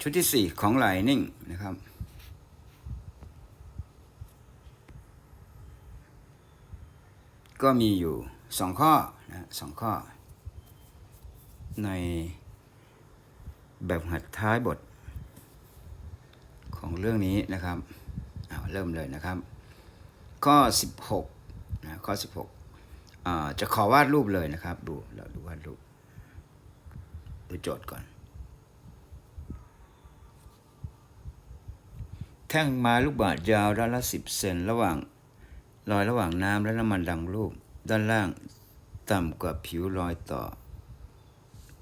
ชุดที่ 4 ของ Lightning นะครับ ก็มีอยู่ 2 ข้อนะสองข้อ ในแบบหัดท้ายบท ของเรื่องนี้นะครับเอาเริ่มเลยนะครับ ข้อ 16นะข้อ 16อจะขอวาดรูปเลยนะครับ ดูเราดูวาดรูปดูโจทย์ก่อน แท่งไม้ลูกบาศก์ยาวด้านละสิบเซนระหว่างรอยระหว่างน้ำและน้ำมันดังรูป ด้านล่างต่ำกว่าผิวรอยต่อ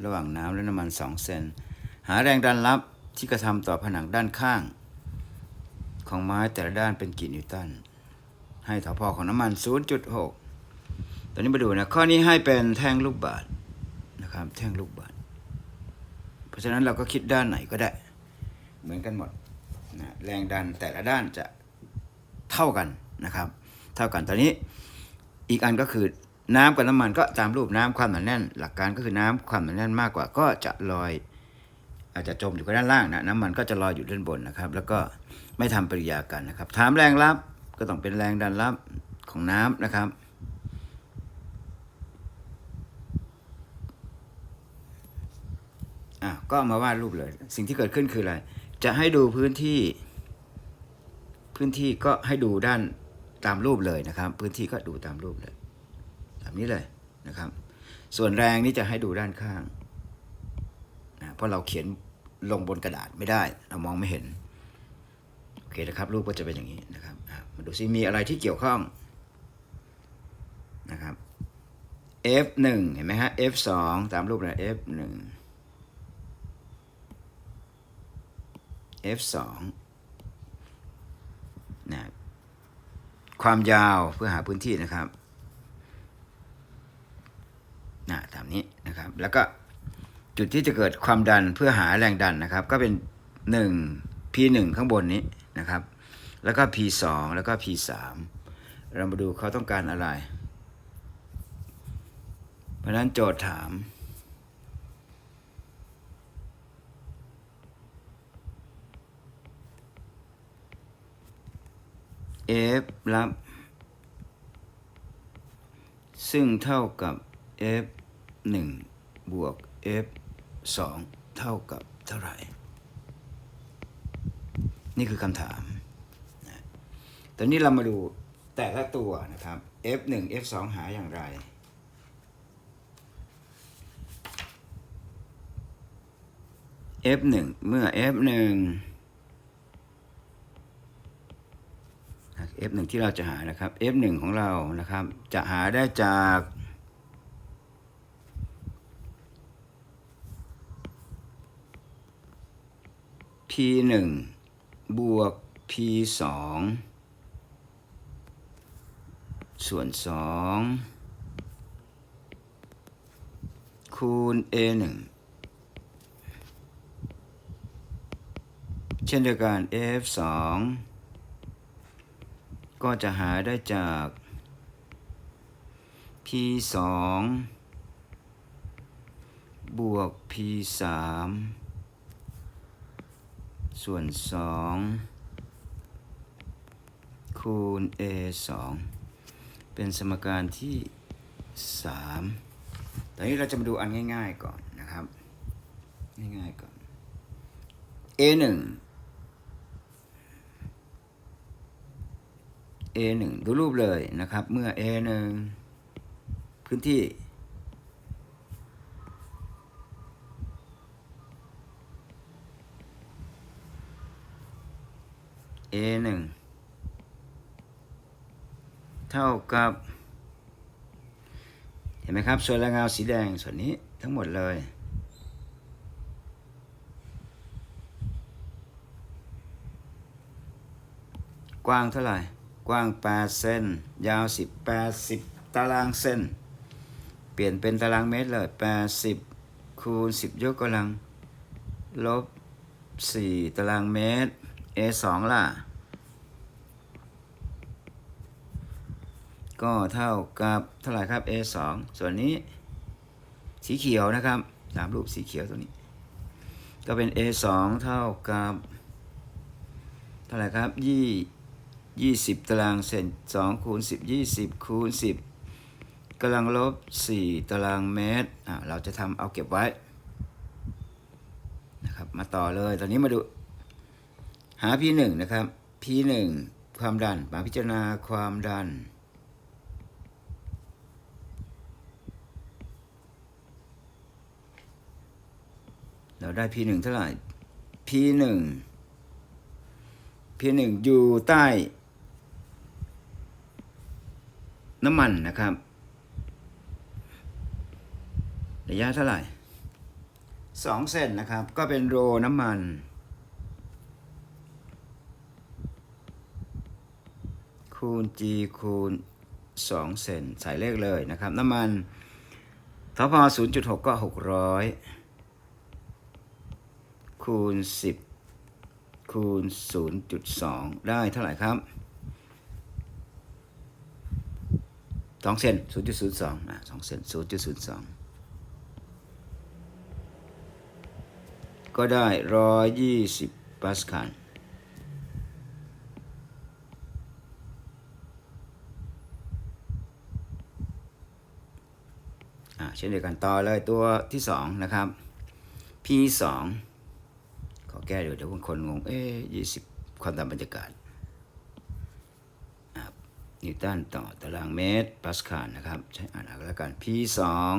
ระหว่างน้ำและน้ำมันสองเซนหาแรงดันลับที่กระทำต่อผนังด้านข้าง ของไม้แต่ละด้านเป็นกี่นิวตันให้ถอพอของน้ำมัน 0.6 ตอนนี้มาดูนะ ข้อนี้ให้เป็นแท่งลูกบาศก์นะครับแท่งลูกบาศก์เพราะฉะนั้นเราก็คิดด้านไหนก็ได้ เหมือนกันหมด นะแรงดันแต่ละด้านจะเท่ากันนะครับ เท่ากันตอนนี้อีกอันก็คือน้ำกับน้ำมันก็ตามรูปน้ำความหนาแน่น หลักการก็คือน้ำความหนาแน่นมากกว่า ก็จะลอย อาจจะจมอยู่กับด้านล่างนะน้ำมันก็จะลอยอยู่ด้านบนนะครับ แล้วก็ไม่ทำปฏิกิริยากันนะครับ ถามแรงรับก็ต้องเป็นแรงดันรับของน้ำนะครับอะก็มาวาดรูปเลย สิ่งที่เกิดขึ้นคืออะไร จะให้ดูพื้นที่ พื้นที่ก็ให้ดูด้านตามรูปเลยนะครับ พื้นที่ก็ดูตามรูปเลยแบบนี้เลยนะครับ ส่วนแรงนี่จะให้ดูด้านข้างนะเพราะเราเขียนลงบนกระดาษไม่ได้ เรามองไม่เห็นโอเคนะครับ รูปก็จะเป็นอย่างนี้นะครับมาดูซิมีอะไรที่เกี่ยวข้องนะครับ F1 เห็นไหมฮะ F2 ตามรูปนะ F1 F2 นะความยาวเพื่อหาพื้นที่นะครับนะตามนี้นะครับ แล้วก็จุดที่จะเกิดความดันเพื่อหาแรงดันนะครับ ก็เป็น 1 P1 ข้างบนนี้นะครับ แล้วก็ P2 แล้วก็ P3 เรามาดูเขาต้องการอะไร เพราะนั้นโจทย์ถาม f ลับ ซึ่งเท่ากับ f 1บวก f 2เท่ากับเท่าไหร่ นี่คือคำถามตอนนี้เรามาดูแต่ละตัวนะครับ f 1 f 2หาอย่างไร f หนึ่งเมื่อ F1 F1 ที่เราจะหานะครับ F1 ของเรานะครับ จะหาได้จาก P1 บวก P2 ส่วน 2 คูณ A1 เช่นเดียวกัน F2 ก็จะหาได้จาก P 2บวก P 3ส่วน 2 คูณ A 2เป็นสมการที่3ตอนนี้เราจะมาดูอันง่ายๆก่อนนะครับ ง่ายๆก่อน A 1 A 1 ดูรูปเลยนะครับ เมื่อ A 1 พื้นที่ A 1 เท่ากับ เห็นไหมครับ ส่วนแรงเงาสีแดงส่วนนี้ทั้งหมดเลยกว้างเท่าไหร่ กว้าง 8 เซนยาว10 80ตารางเซนเปลี่ยนเป็นตารางเมตรเลย 80 คูณ 10 ยกกำลัง ลบ 4 ตารางเมตร A 2 ล่ะ ก็เท่ากับเท่าไหร่ครับ A 2 ส่วนนี้ สีเขียวนะครับตามรูปสีเขียวตัวนี้ ก็เป็น a สองเท่ากับ เท่าไหร่ครับยี่ ยี่สิบตารางเซนสองคูณสิบยี่สิบคูณสิบกำลังลบสี่ตารางเมตรอ่าเราจะทำเอาเก็บไว้นะครับมาต่อเลย ตอนนี้มาดูหา P1 นะครับ P1 ความดัน มาพิจารณาความดัน เราได้ P1 เท่าไหร่ P1 P1 อยู่ใต้ น้ำมันนะครับ ระยะเท่าไหร่สองเซนนะครับ ก็เป็นโรน้ำมันคูณ G คูณ2เซนใส่เลขเลยนะครับ น้ำมันทพ0.6 ก็ 600 คูณ 10 คูณ 0.2 ได้เท่าไหร่ครับ สองเซนศูนย์จุดศูนย์สองนะสองเซนศูนย์จุดศูนย์สองก็ได้ร้อยยี่สิบปาสคาลเช่นเดียวกันต่อเลยตัวที่สองนะครับ P สองขอแก้ดูเดี๋ยวบางคนงง เอ๊ยยี่สิบความดันบรรยากาศ นิวตันต่อตารางเมตรปาสคาลนะครับ ใช้อ่านเอาแล้วกัน P สอง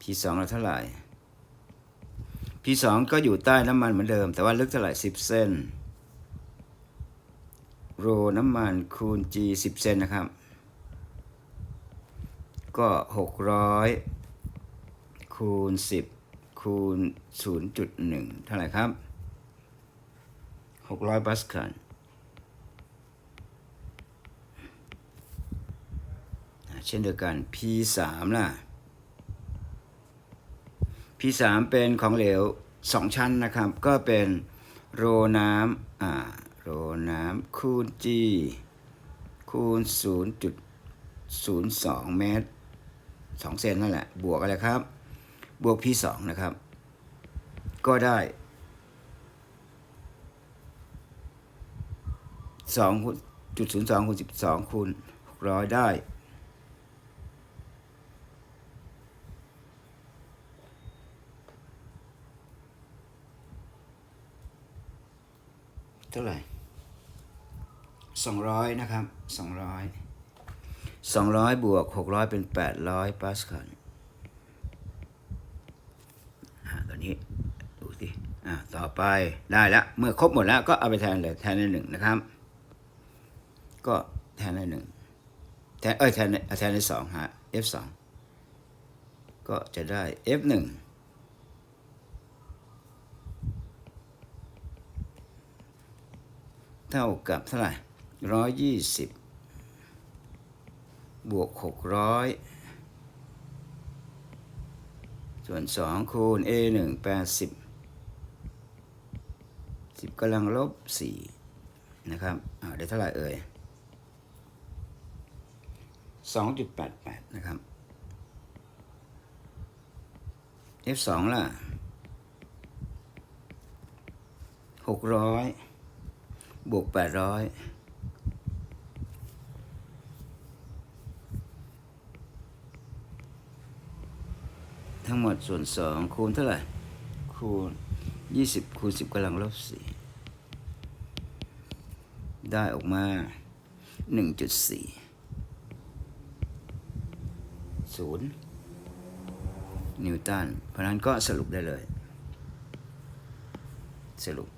P สองเราเท่าไหร่ P สองก็อยู่ใต้น้ำมันเหมือนเดิม แต่ว่าลึกเท่าไหร่สิบเซนโรน้ำมันคูณ G สิบเซนนะครับ ก็หกร้อยคูณสิบคูณศูนย์จุดหนึ่งเท่าไหร่ครับหกร้อยปาสคาลอ่า เช่นเดียวกัน P สามล่ะ P สามเป็นของเหลวสองชั้นนะครับ ก็เป็นโรน้ำอ่าโรน้ำคูณ G คูณศูนย์จุดศูนย์สองเมตรสองเซนนั่นแหละ บวกอะไรครับ บวก p สองนะครับ ก็ได้สองจุดศูนย์สองคูณสิบสองคูณหกร้อยได้ เท่าไหร่สองร้อยนะครับสองร้อยสองร้อยบวกหกร้อยเป็นแปดร้อยปาสคาลตอนนี้ดูสิอ่าต่อไปได้แล้วเมื่อครบหมดแล้วก็เอาไปแทนเลยแทนในหนึ่งนะครับ ก็แทนในหนึ่งแทนเอ้ยแทนในแทนในสองฮะ f สองก็จะได้ f หนึ่ง เท่ากับเท่าไหร่ร้อยยี่สิบบวกหกร้อยส่วนสองคูณ a หนึ่งแปดสิบสิบกำลังลบสี่นะครับอ่าได้เท่าไหร่เอ่ยสองจุดแปดแปดนะครับ f สองล่ะหกร้อย บวกแปดร้อยทั้งหมดส่วนสองคูณเท่าไหร่ คูณยี่สิบคูณสิบกำลังลบสี่ได้ออกมาหนึ่งจุดสี่ศูนย์นิวตัน เพราะนั้นก็สรุปได้เลย สรุป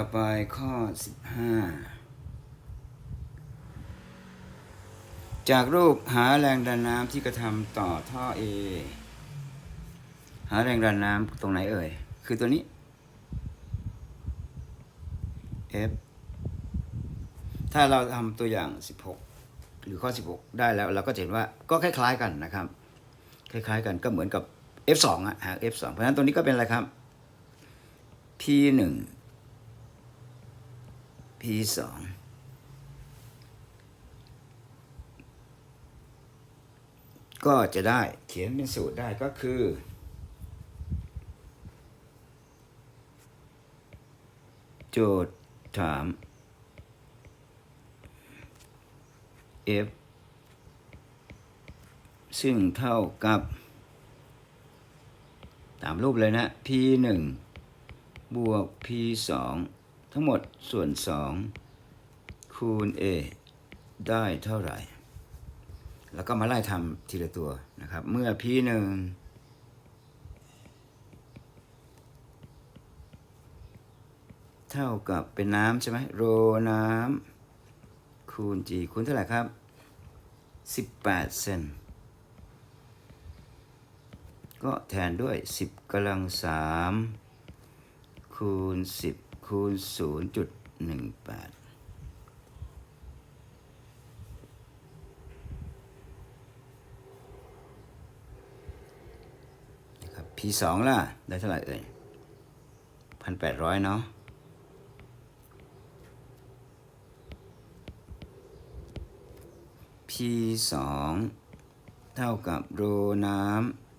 ต่อไปข้อ 15 จากรูปหาแรงดันน้ำที่กระทำต่อท่อ A หาแรงดันน้ำตรงไหนเอ่ย คือตัวนี้ F ถ้าเราทำตัวอย่าง 16 หรือข้อ 16 ได้แล้วเราก็เห็นว่าก็คล้ายๆกันนะครับ คล้ายๆกันก็เหมือนกับ F2 อะหา F2 เพราะฉะนั้นตรงนี้ก็เป็นอะไรครับ P1 P2 ก็จะได้เขียนเป็นสูตรได้ก็คือ โจทย์ถาม f ซึ่งเท่ากับ ตามรูปเลยนะ p 1บวก p 2 ทั้งหมดส่วน 2 คูณ a ได้เท่าไหร่ แล้วก็มาไล่ทำทีละตัวนะครับ เมื่อ p 1เท่ากับเป็นน้ำใช่ไหมโรน้ำคูณ g คูณเท่าไหร่ครับ 18 เซนก็แทนด้วย 10กำลัง3คูณ 10 คูณ 0.18นะครับ P2 ล่ะ ได้เท่าไหร่เอ่ย1,800เนาะ P 2เท่ากับโรน้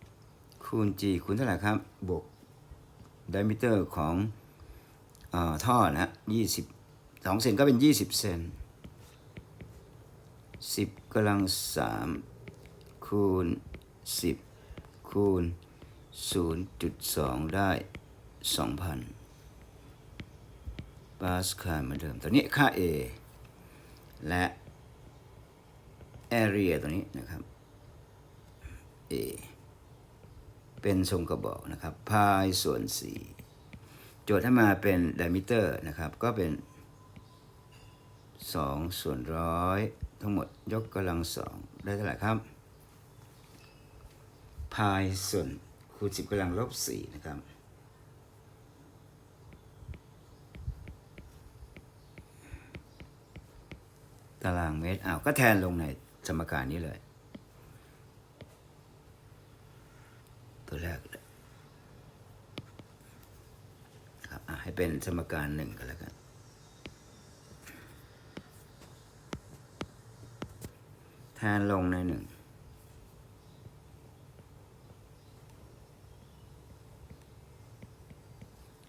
ำคูณ G คูณเท่าไหร่ครับ บวก diameter ของ ท่อนะ20 2เซนก็เป็น20เซน10กำลัง3คูณ10คูณ0.2ได้2,000ปาสคาลเหมือนเดิม ตัวนี้ค่า A และ area ตัวนี้นะครับ A เป็นทรงกระบอกนะครับ พายส่วน4 โจทย์ให้มาเป็น diameter นะครับ ก็เป็น 2 ส่วนร้อยทั้งหมดยกกำลังสองได้เท่าไหร่ครับพายส่วนคูณ10กำลังลบ4นะครับตารางเมตรอ้าวก็แทนลงในสมการนี้เลย ตัวแรกเลยครับอะ ให้เป็นสมการหนึ่งก็แล้วกันแทนลงในหนึ่ง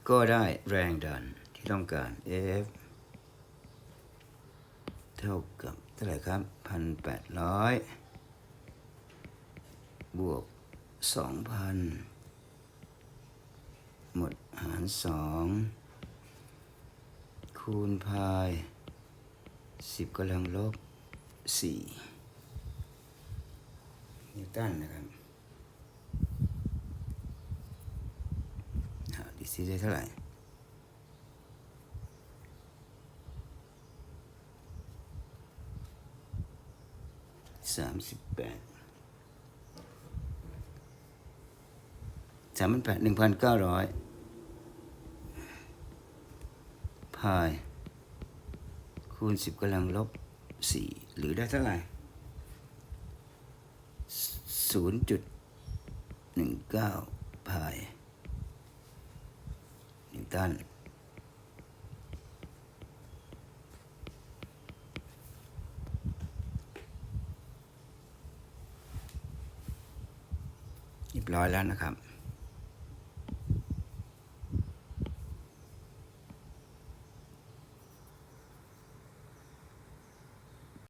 ก็ได้แรงดันที่ต้องการ F เท่ากับเท่าไหร่ครับพันแปดร้อยบวกสองพัน หมดหารสองคูณพายสิบกำลังลบสี่นิวตันนะครับหาดีซีได้เท่าไหร่สามสิบแปดามพันแปดหนึ่งพันเก้าร้อยพายคูณสิบกำลังลบสี่หรือได้เท่าไหร่ศูนย์จุดหนึ่งเก้าพายนิวตันเรียบร้อยแล้วนะครับ